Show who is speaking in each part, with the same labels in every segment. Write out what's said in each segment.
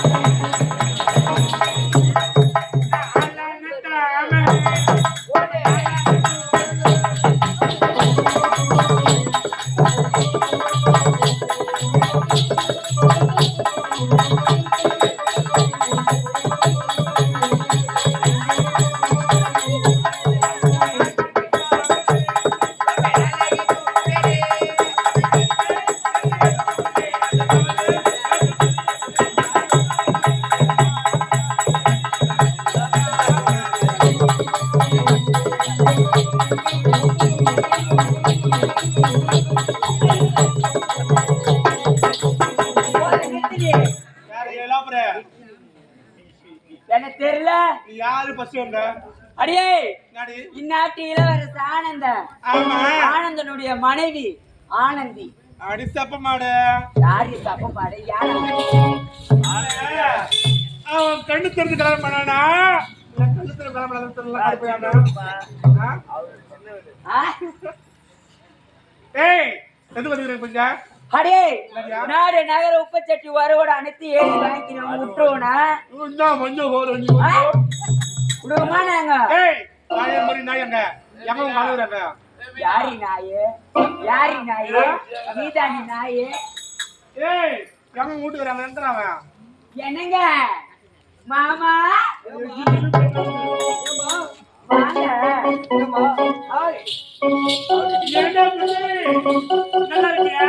Speaker 1: Thank you.
Speaker 2: எனக்கு தெரியல.
Speaker 1: யாரு ஃபர்ஸ்ட் வந்த?
Speaker 2: அடியே
Speaker 1: நாடி
Speaker 2: இந்நாட்டு இளவரசு ஆனந்த. ஆனந்தனுடைய மனைவி ஆனந்தி.
Speaker 1: அடி சப்ப மாடு
Speaker 2: யாரு தப்ப பாடு யாரு
Speaker 1: அவன் கண்ணு திறந்து கல்யாணம் பண்ணானா? கண்ணு திறந்து கல்யாணம் பண்ணாத தெரியல? ஏய் எது வந்துக்கிறேன் கொஞ்சம்
Speaker 2: அடே நாடு நகர உப்பச்சட்டி வருவோட அனைத்து ஏழு வாங்கிக்கிறோம் விட்டுருவோனா
Speaker 1: மஞ்சள் போதும்?
Speaker 2: விடுவோமா நாங்க?
Speaker 1: நாயங்க. எவன் கழுவுறாங்க
Speaker 2: யாரி நாயே? யாரி நாயே? நீதானி நாயே?
Speaker 1: ஏய் எவன் வராங்க? அவன்?
Speaker 2: என்னங்க? மாமா.
Speaker 1: என்ன? நல்லா இருக்கியா?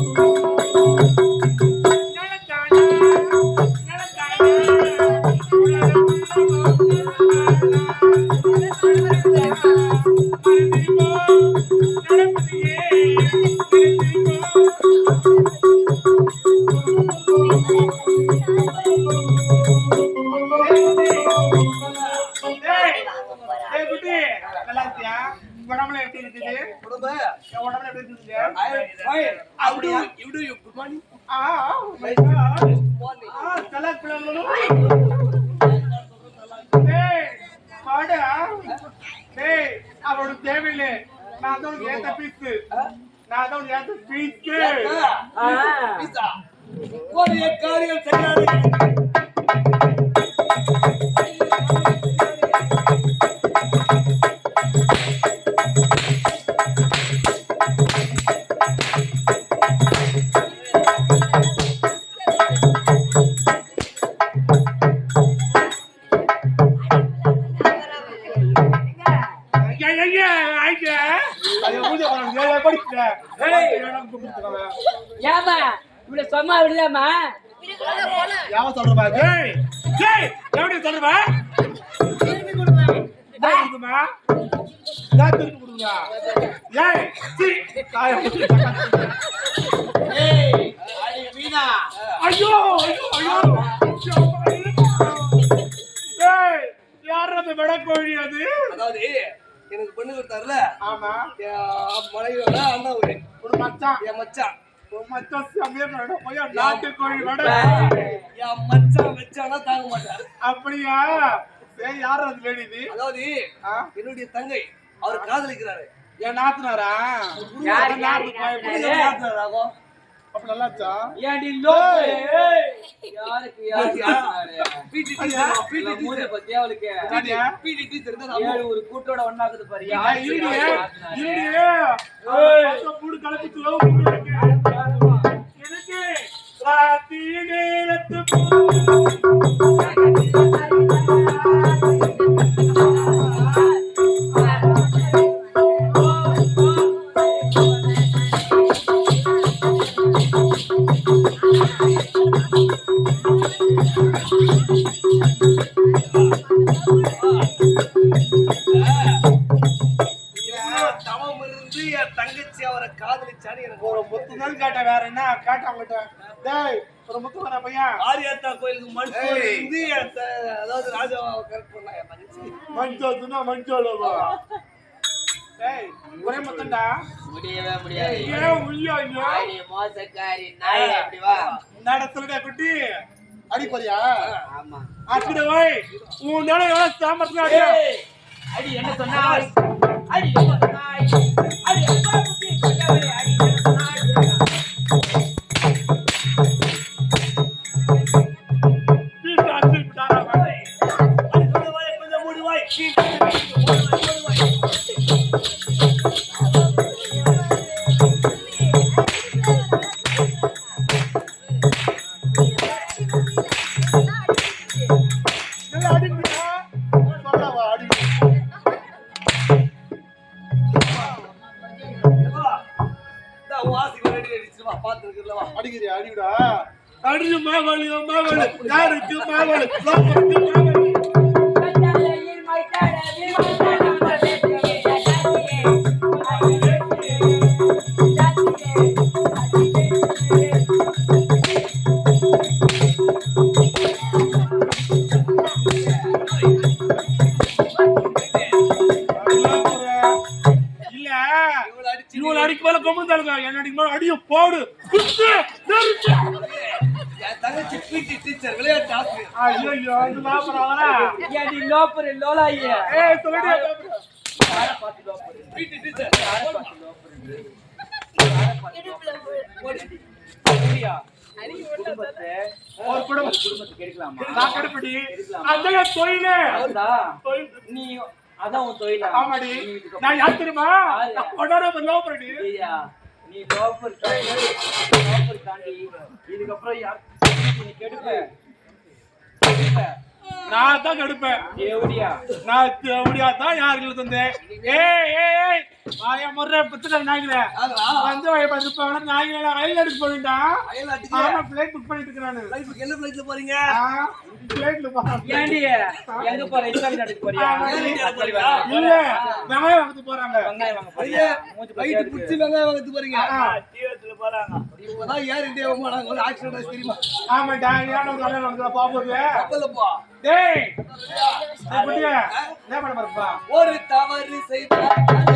Speaker 1: டேய் அவரோட தேவையில்லை. நான் தான் ஏத்த பீஸ் நான் தான் ஏத்த பீஸ்
Speaker 2: ஆ.
Speaker 3: காரியம் செய்யாது
Speaker 2: ஏமா இவ்வளவு சும்மா விடலாமா?
Speaker 1: யாவ சொல்றமா ஏய் ஏய் எப்படி சொல்றமா திருப்பி கொடுமா. நான் கொடுமா? நான் திருப்பி கொடுமா? ஏய் சி காய
Speaker 3: ஏய் அடி வீணா
Speaker 1: ஐயோ ஐயோ ஐயோ. ஏய் யார் அந்த வெடக்கோழி அது?
Speaker 3: அதாவது எனக்கு பொண்ணு கொடுத்தாருல?
Speaker 1: ஆமா.
Speaker 3: மனைவியோட அண்ணா ஒரு
Speaker 1: ஒரு மச்சான்.
Speaker 3: என் மச்சான்.
Speaker 1: ஒரு மச்சான் சமைய மேடம் போய் நாட்டுக்கோழி வட.
Speaker 3: என் மச்சான் வச்சானா தாங்க மாட்டார்.
Speaker 1: அப்படியா? ஏய் யார் அது லேடி இது?
Speaker 3: அதாவது? என்னுடைய தங்கை. அவர் காதலிக்கிறாரு.
Speaker 1: என் நாத்தனாரா?
Speaker 2: யாரு,
Speaker 1: என் அப்ப
Speaker 2: லோக்கு. யாருக்கு? யாரு மூஞ்ச அவளுக்கு
Speaker 3: தான்.
Speaker 2: ஏழு ஒரு கூட்டோட ஒண்ணாக்குது பாரு யாரு
Speaker 1: இருடி,
Speaker 2: யாரு?
Speaker 1: இருடி. ஏய், பக்கம் மூடு கலப்பிச்சு love பண்ணுறேன். எனக்கு ராத்தி நேரத்து
Speaker 3: எவ்வளவு
Speaker 1: மஞ்சோலவா டேய் ஒரே முத்தண்டா
Speaker 2: முடியவே முடியாது.
Speaker 1: ஏன்
Speaker 2: மோசக்காரி நாய் அப்படி வா.
Speaker 1: நடத்துறடா குட்டி.
Speaker 4: அடிப்பறியா
Speaker 2: ஆமா.
Speaker 1: அடிக்கிற போய் உன் எவ்வளவு சாமர்த்தியம்
Speaker 2: ஏய், அடி என்ன சொன்னாய்? அடி என்ன சொன்னாய்? அடி
Speaker 3: ஆசைக்கு ரெடி அடிச்சிருவா பாத்துருக்குல்லவா
Speaker 4: அடிக்கிறியா? அடிவிடா
Speaker 1: அடிச்சு மாவாளி மாவாளி. யாருக்கு
Speaker 3: மாவாளி?
Speaker 1: ஐயோ இது லாபரா
Speaker 2: ஏடி லோப்பர் லோலாயே?
Speaker 1: ஏய் சொல்லுடா.
Speaker 2: நீ அதான் உன் தொழிலா?
Speaker 1: ஆமாடி. நான் யார் தெரியுமா? லோபரடி
Speaker 2: ஐயா, நீ லோப்பர் தாண்டி லோப்பர் தாண்டி இதுக்கப்புறம் யார் நீ கெடுப்ப. that.
Speaker 1: நான் தான் கடுப்பேன்.
Speaker 2: தேவடியா
Speaker 1: நான் எப்படியா தான் யாருக்கு தந்தேன்? ஏய் ஏய் ஆயா முறை புத்தகம் நாய்களே வந்து நாய்கள ரயில் எடுத்து போயிட்டா
Speaker 3: அயல் அடிக்க.
Speaker 1: ஆமா பிளைட் புக் பண்ணிட்டு
Speaker 3: லைஃப்க்கு என்ன ஃளைட்ல போறீங்க?
Speaker 1: பிளைட்ல போறான்
Speaker 2: ஏண்டி? எங்க போற? இஸ்லாமிய நாட்டுக்கு போறியா?
Speaker 1: இல்ல வெங்காயம் போறாங்க.
Speaker 2: வெங்காயம் வாங்க
Speaker 3: புடிச்சு வெங்காயம் போறீங்க. போறாங்க. இப்பதான் ஏர் இந்தியா போனாங்க ஒரு ஆக்சிடென்ட் தெரியுமா?
Speaker 1: ஆமாடா கல்யாணம் வந்து டேய்
Speaker 3: ஒரு தவறு செய்தால்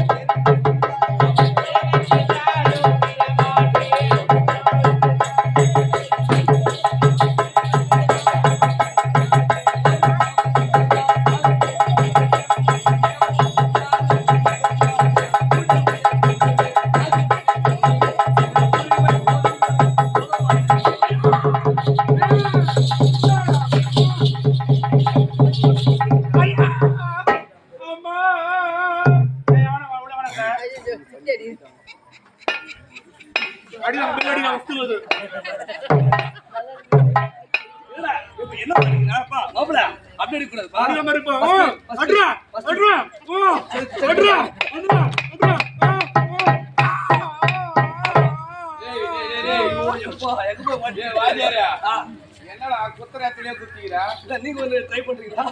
Speaker 1: என்னடா குத்துறாத்திலே குத்திக்கிறா?
Speaker 3: இல்ல, நீங்க வந்து ட்ரை பண்றீங்களா?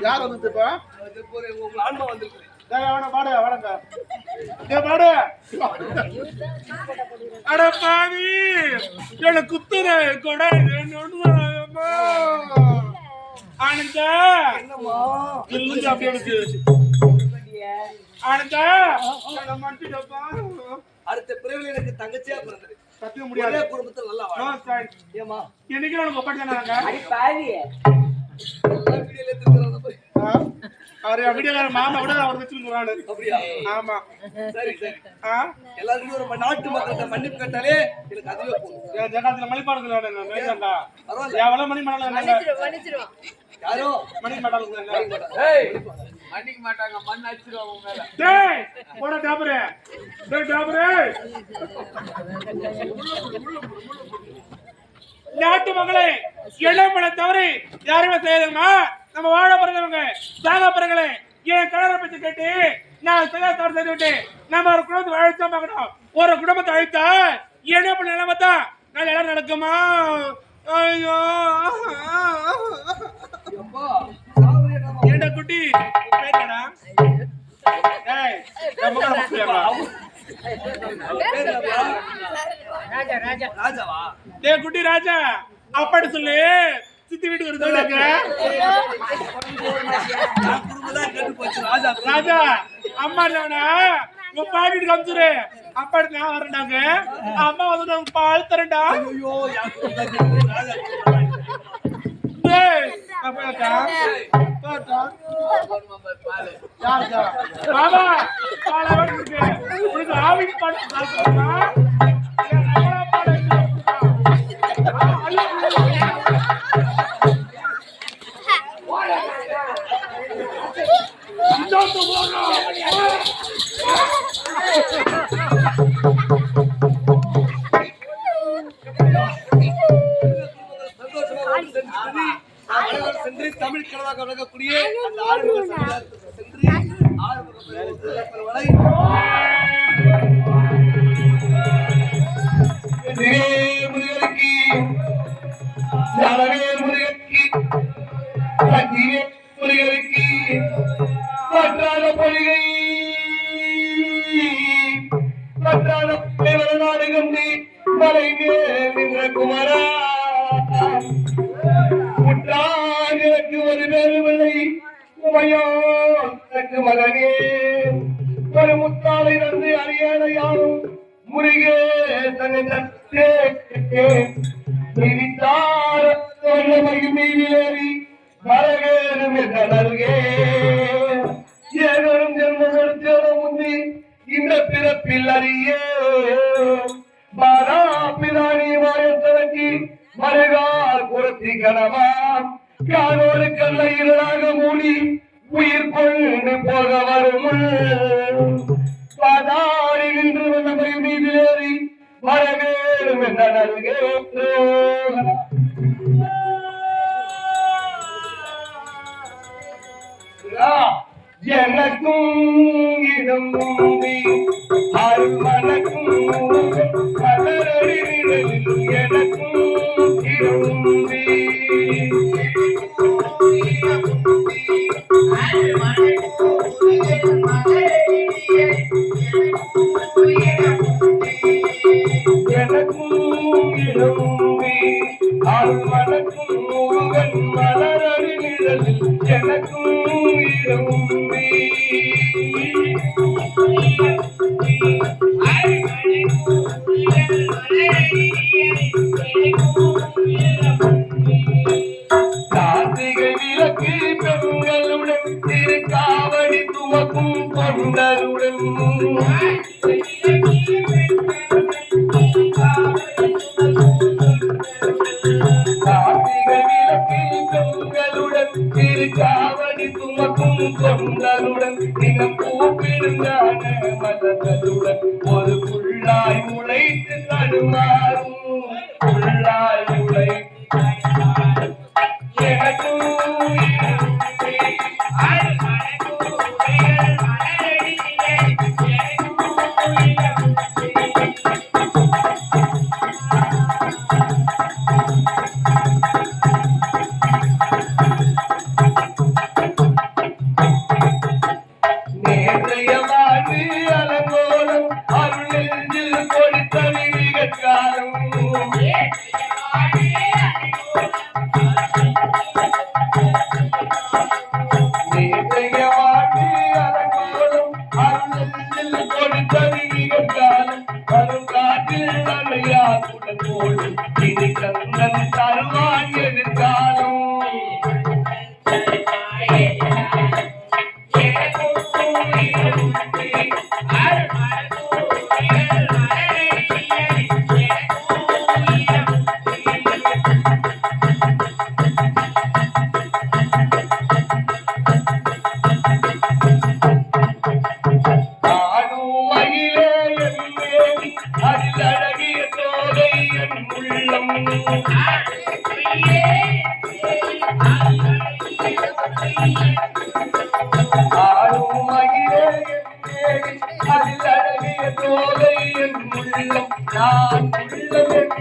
Speaker 4: யார்
Speaker 3: அது ஒரு உங்க ஆன்மா வந்திருக்கு.
Speaker 1: பாடு பாடு. அட பாவி என்ன குத்துற கொடை அம்மா ஆனந்தா இல்லங்க அப்படியே இருக்கு ஆனந்தா மன்னிச்சிடப்பா
Speaker 3: அடுத்த பிறவில எனக்கு தங்கச்சியா பிறந்தது.
Speaker 1: சத்திய முடியாது.
Speaker 3: குடும்பத்துல நல்லா
Speaker 1: நோ
Speaker 3: வாழ ஏமா
Speaker 1: என்னைக்கு உனக்கு ஒப்படைச்சானாங்க
Speaker 2: அடி பாவி
Speaker 3: எல்லா வீடியோல எடுத்துக்கிறாங்க போய்.
Speaker 1: அவரு வீடியோக்கார மாமா கூட அவர் வச்சிருக்காரு
Speaker 3: அப்படியா?
Speaker 1: ஆமா.
Speaker 3: சரி சரி.
Speaker 1: ஆ?
Speaker 3: எல்லாருக்கும் ஒரு நாட்டு மக்கள்கிட்ட மன்னிப்பு கேட்டாலே எனக்கு அதுவே போதும்.
Speaker 1: என் ஜகாத்துல மணிப்பாடத்துல மேய்ச்சா
Speaker 3: பரவாயில்ல.
Speaker 1: எவ்வளவு மணி மணல
Speaker 3: யாரோ?
Speaker 1: மணி மாட்டாளுங்க
Speaker 2: மன்னிக்க மாட்டாங்க மண் அடிச்சிருவாங்க உன் மேல.
Speaker 1: டேய் போட டாபரே டேய் டாபரே நாட்டு மகளே இளம்பட தவறு யாருமே செய்யாதுங்கம்மா நம்ம வாழ பிறந்தவங்க சாக பிறகுகளே என் கலரை பற்றி கேட்டு நான் செய்ய தவறு செய்து விட்டு நம்ம ஒரு குடும்பத்தை அழைச்சா பார்க்கணும். ஒரு குடும்பத்தை அழைத்தா என்ன பண்ண நிலைமை தான் நான் எல்லாம் நடக்குமா? ஐயோ. ஏண்டா குட்டி? பேக்கடா ஏய் நம்ம கூட
Speaker 3: என்னப்பா?
Speaker 2: ராஜா ராஜா
Speaker 3: ராஜாவா?
Speaker 1: டேய் குட்டி ராஜா அப்பாடி சொல்லு. சித்தி வீட்டுக்கு ஒரு தடவை
Speaker 3: போச்சு ராஜா
Speaker 1: அம்மா இல்லவனா உன் பாக்கெட் காமிச்சுரு அப்பா எடுத்து நான் வரேன்டாங்க. அம்மா வந்து நமக்கு பால் தரேன்டா.
Speaker 3: ஐயோ யாருக்கு जा जा बाबा बाबा बन गए पूरी आवी पड़ जा கொண்டருடன்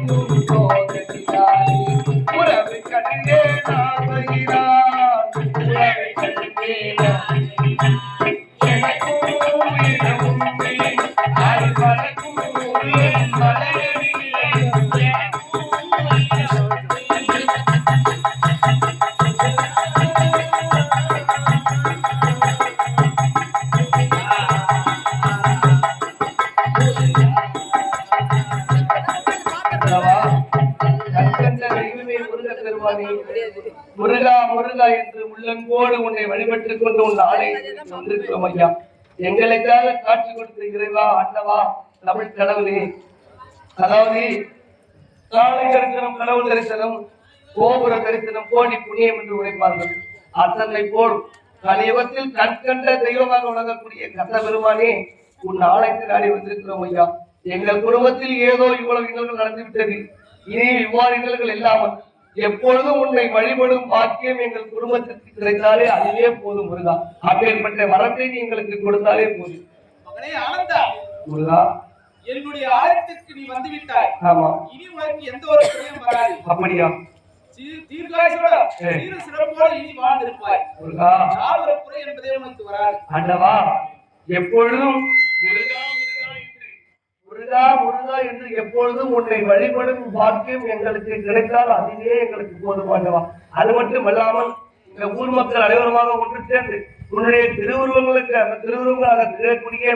Speaker 3: Thank you. உன்னை வழிபட்டுக் கொண்டு உன் ஆணை வந்திருக்கிறோம் ஐயா. எங்களுக்காக காட்சி கொடுத்த இறைவா ஆண்டவா தமிழ் கடவுளே. அதாவது காலை தரிசனம் கடவுள் தரிசனம் கோபுர தரிசனம் கோடி புண்ணியம் என்று உரைப்பார்கள். அத்தனை போல் கலியுகத்தில் கண்கண்ட தெய்வமாக வழங்கக்கூடிய கந்த பெருமானே உன் ஆலயத்தில் நாடி வந்திருக்கிறோம் ஐயா. எங்கள் குடும்பத்தில் ஏதோ இவ்வளவு இன்னல்கள் நடந்துவிட்டது. இனி இவ்வாறு இன்னல்கள் இல்லாமல் எப்பொழுதும் உன்னை வழிபடும் பாக்கியம் எங்கள் குடும்பத்திற்கு கிடைத்தாலே அதுவே போதும் முருகா. அப்பேற்பட்ட வரத்தை நீ எங்களுக்கு கொடுத்தாலே போதும்.
Speaker 2: மகனே ஆனந்தா.
Speaker 3: முருகா.
Speaker 2: என்னுடைய ஆலயத்திற்கு நீ வந்து விட்டாய்
Speaker 3: ஆமா.
Speaker 2: இனி உனக்கு எந்த ஒரு குறையும் வராது.
Speaker 3: அப்படியா? ஏய்.
Speaker 2: சீர சிறப்போடு இனி வாழ்ந்திருப்பாய்.
Speaker 3: முருகா.
Speaker 2: யார் ஒரு குறை என்பதே உனக்கு வராது.
Speaker 3: ஆண்டவா எப்பொழுதும் முருகா முருகா முருகா என்று எப்பொழுதும் உன்னை வழிபடும் பாக்கியம் எங்களுக்கு கிடைத்தால் அதுவே எங்களுக்கு போதுமானவா அது மட்டும் அல்லாமல் இந்த ஊர் மக்கள் அனைவருமாக ஒன்று சேர்ந்து உன்னுடைய திருவுருவங்களுக்கு அந்த திருவுருவங்களாக திகழக்கூடிய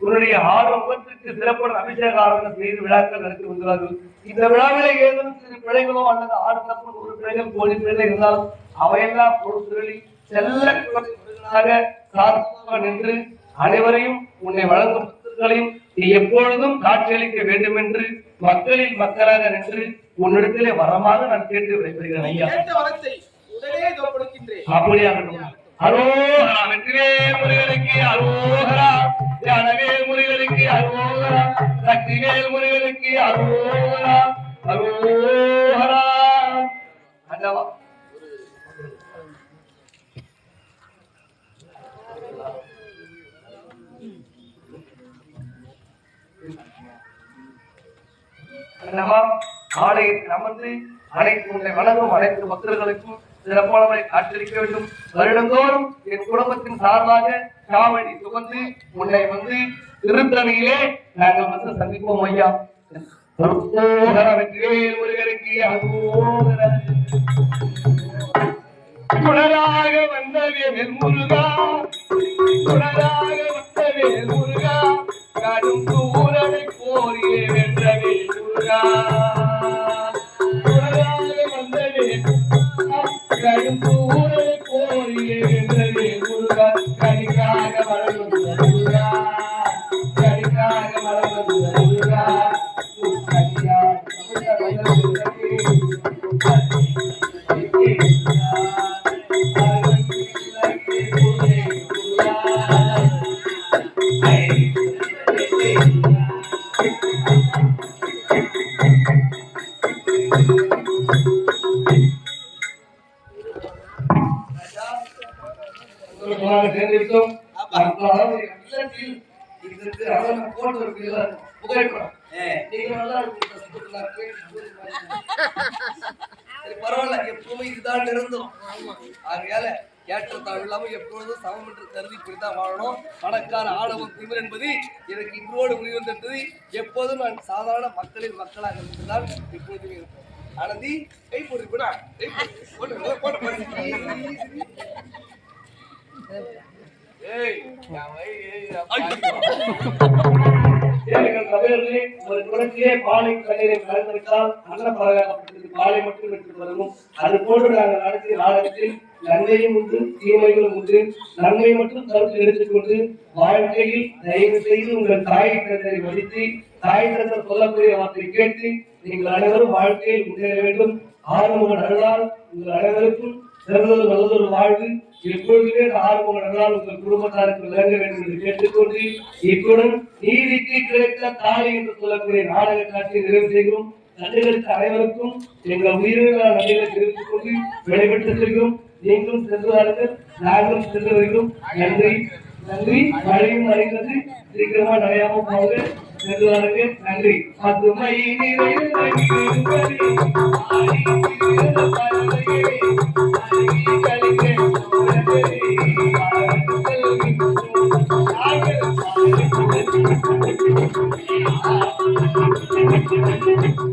Speaker 3: உன்னுடைய ஆறு முகத்திற்கு சிறப்புடன் அபிஷேக ஆரம்பம் செய்து விழாக்கள் நடத்தி வருகிறார்கள் இந்த விழாவிலே ஏதும் சிறு பிழைகளோ அல்லது ஆறு தப்பு நூறு பிழைகள் கோடி பிழைகள் இருந்தாலும் அவையெல்லாம் பொறுத்துகளில் செல்ல குழந்தைகளாக சார்பாக நின்று அனைவரையும் உன்னை வழங்கும் பக்தர்களையும் நீ எப்பொழுதும் காட்சியளிக்க வேண்டும் என்று மக்களில் மக்களாக நின்று உன்னிடத்திலே வரமாக நான் கேட்டு விடைபெறுகிறேன் ஐயா. அப்படியாகட்டும். அரோகரா வெற்றிவேல் முருகனுக்கு அரோகரா ஞானவேல் முருகனுக்கு அரோகரா சக்திவேல் முருகனுக்கு அரோகரா அரோகரா. அண்ணவா? அண்ணவா அமர்ந்து அனைத்து உங்களை வணங்கும் அனைத்து பக்தர்களுக்கும் சிறப்பானவரை காட்சியளிக்க வேண்டும். வருடந்தோறும் என் குடும்பத்தின் சார்பாக காவடி சுமந்து உன்னை வந்து திருத்தணியிலே நாங்கள் வந்து சந்திப்போம் ஐயா. அரோகர வெற்றிவேல் முருகனுக்கு அரோகர. குணராக வந்தவே முருகா குணராக வந்தவே முருகா கடும் முருகா. பரவாயில்ல. எப்பவுமே இதுதான் நிரந்தரம் ஆகையால ஏற்றத்தாழ் இல்லாம எப்பொழுதும் சமம் என்று கருதி இப்படித்தான் வாழணும். பணக்கார ஆணவம் திமிர் என்பது எனக்கு இன்றோடு முடிவந்தது எப்போதும் நான் சாதாரண மக்களின் மக்களாக இருந்துதான் எப்பொழுதுமே இருப்பேன். ஆனந்தி கை போடு கை ஏய் ஏய், ஏழைகள் சபையிலே ஒரு குளத்திலே பாலை கண்ணீரை கலந்திருந்தால் அன்னப்பறவையாகப்பட்டது பாலை மட்டும் எடுத்து வருவோம். அது போன்று நாங்கள் நடத்திய நாடகத்தில் நன்மையும் உண்டு தீமைகளும் உண்டு. நன்மை மட்டும் கருத்து எடுத்துக்கொண்டு வாழ்க்கையில் தயவு செய்து உங்கள் தாய் தந்தை மதித்து தாய் தந்தை சொல்லக்கூடிய வார்த்தை கேட்டு நீங்கள் அனைவரும் வாழ்க்கையில் முன்னேற வேண்டும். ஆறுமுக அருளால் உங்கள் அனைவருக்கும் சிறந்தது நல்லதொரு வாழ்வு. இப்பொழுதே இந்த ஆறுமுக உங்கள் குடும்பத்தாருக்கு விளங்க வேண்டும் என்று கேட்டுக்கொண்டு இத்துடன் நீதிக்கு கிடைத்த தாலி என்று சொல்லக்கூடிய நாடக காட்சியை நிறைவு செய்கிறோம். நன்றிகளுக்கு அனைவருக்கும் எங்கள் உயிரிழந்த நன்றிகளை தெரிவித்துக் கொண்டு விடைபெற்று செல்கிறோம் நீங்களும் சென்று வாருங்கள். நாங்களும் சென்று வருகிறோம். நன்றி. நன்றி. மழையும் அறிந்தது சீக்கிரமா நடையாம போங்க. சென்று வாருங்கள். நன்றி. பசுமை நிறைந்த Thank you.